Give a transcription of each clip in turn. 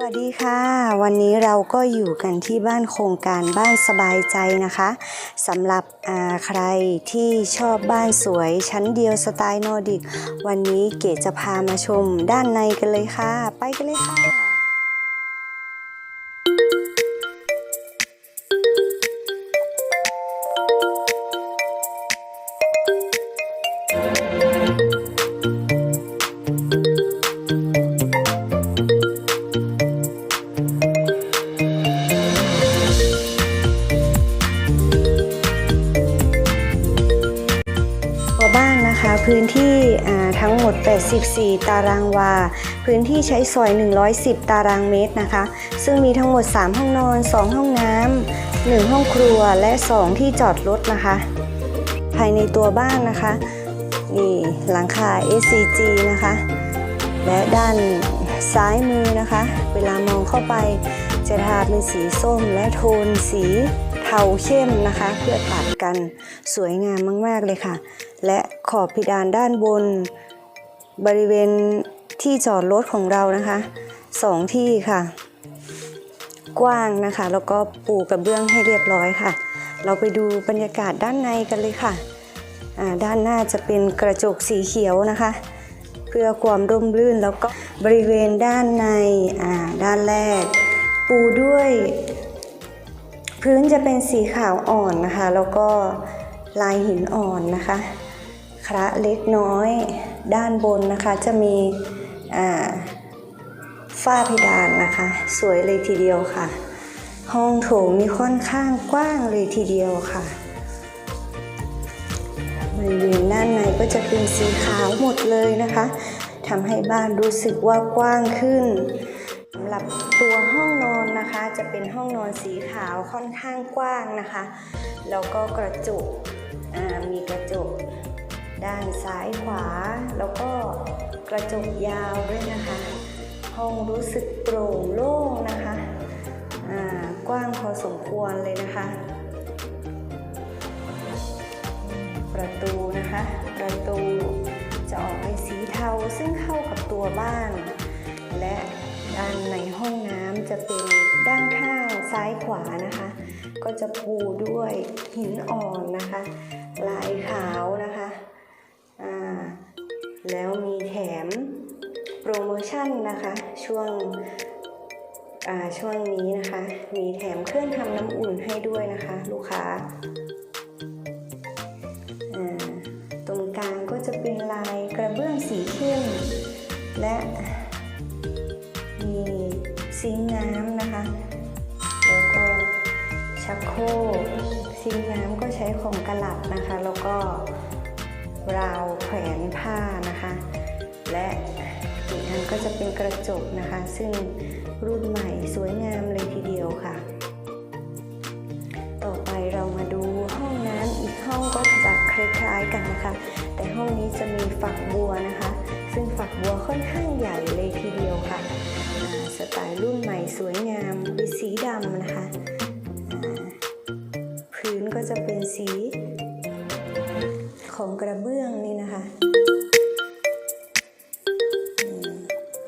สวัสดีค่ะ วันนี้เราก็อยู่กันที่บ้านโครงการบ้านสบายใจนะคะสำหรับใครที่ชอบบ้านสวยชั้นเดียวสไตล์นอร์ดิก วันนี้เก๋จะพามาชมด้านในกันเลยค่ะ ไปกันเลยค่ะ นะคะพื้นที่ทั้งหมด 84 ตารางวา พื้นที่ใช้สอย 110 ตารางเมตรนะคะ ซึ่งมีทั้งหมด 3 ห้องนอน 2 ห้องน้ำ 1 ห้องครัวและ 2 ที่จอดรถนะคะ ภายในตัวบ้านนะคะ นี่หลังคา SCG นะคะ และด้านซ้ายมือนะคะ เวลามองเข้าไปจะทาเป็นสีส้มและโทนสี เทาเข้มนะคะ เพื่อตัดกันสวยงามมาก ๆ เลยค่ะ และขอบเพดานด้านบน บริเวณที่จอดรถของเรานะคะสองที่ค่ะ กว้างนะคะ แล้วก็ปูกระเบื้องให้เรียบร้อยค่ะ เราไปดูบรรยากาศด้านในกันเลยค่ะด้านหน้าจะเป็นกระจกสีเขียวนะคะ เพื่อความร่มรื่นแล้วก็บริเวณด้านในด้านแรก ปูด้วย พื้นจะเป็นสีขาวอ่อนนะคะ แล้วก็ลายหินอ่อนนะคะคระเล็กน้อยด้านบนนะคะจะมีฝ้าเพดานนะคะ สวยเลยทีเดียวค่ะ ห้องโถงมีค่อนข้างกว้างเลยทีเดียวค่ะบริเวณด้านในก็จะเป็นสีขาวหมดเลยนะคะทำให้บ้านรู้สึกว่ากว้างขึ้นำหรับตัวห้องนอนนะคะ จะเป็นห้องนอนสีขาวค่อนข้างกว้างนะคะ แล้วก็กระจกมีกระจกด้านซ้ายขวา แล้วก็กระจกยาวด้วยนะคะ ห้องรู้สึกโปร่งโล่งนะคะกว้างพอสมควรเลยนะคะ ประตูนะคะ ประตูจะออกเป็นสีเทาซึ่งเข้ากับตัวบ้าน และ ด้านในห้องน้ำจะเป็นด้านข้างซ้ายขวานะคะ ก็จะปูด้วยหินอ่อนนะคะ ลายขาวนะคะอ่าแล้วมีแถมโปรโมชั่นนะคะ ช่วงช่วงนี้นะคะ มีแถมเครื่องทำน้ำอุ่นให้ด้วยนะคะ ลูกค้า ซิงน้ำนะคะ แล้วก็ชักโครกซิงน้ำก็ใช้ของกระหลัดนะคะ แล้วก็ราวแขวนผ้านะคะ และอีกอันก็จะเป็นกระจกนะคะ ซึ่งรุ่นใหม่สวยงามเลยทีเดียวค่ะ ต่อไปเรามาดูห้องน้ำอีกห้องก็จะคล้ายๆกันนะคะ แต่ห้องนี้จะมีฝักบัวนะคะ ซึ่งฝักบัวค่อนข้างใหญ่เลยทีเดียวค่ะ สวยงามเป็นสีดำนะคะ พื้นก็จะเป็นสีของกระเบื้องนี่นะคะ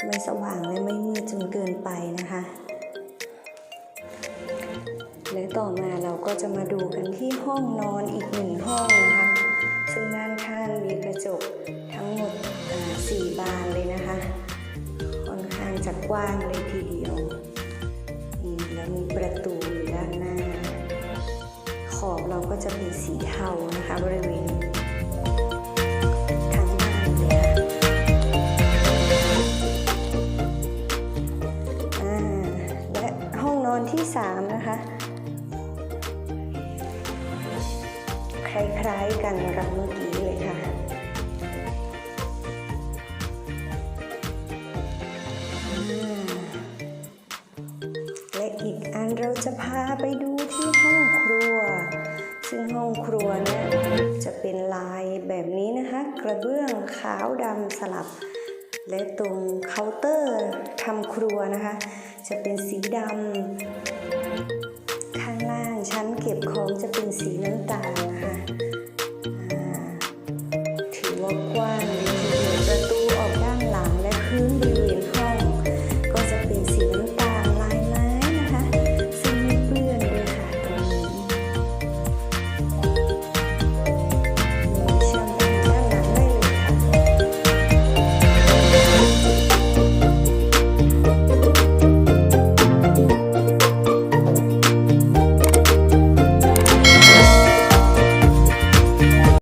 ไม่สว่างและไม่มืดจนเกินไปนะคะ และต่อมาเราก็จะมาดูกันที่ห้องนอนอีกหนึ่งห้องนะคะ ซึ่งด้านข้างมีกระจกทั้งหมดอ่าสี่บานเลยนะคะ ค่อนข้างจะกว้างเลยทีเดียว ก็จะเป็นสีเทานะคะบริเวณทั้งบ้านเลยค่ะและห้องนอนที่สามนะคะ คล้ายๆกันกับเมื่อกี้เลยค่ะและอีกอันเราจะพาไปดูที่ห้องครัว ซึ่งห้องครัวเนี่ยจะเป็นลายแบบนี้นะคะ กระเบื้องขาวดำสลับ และตรงเคาน์เตอร์ทำครัวนะคะ จะเป็นสีดำข้างล่างชั้นเก็บของจะเป็นสีน้ำ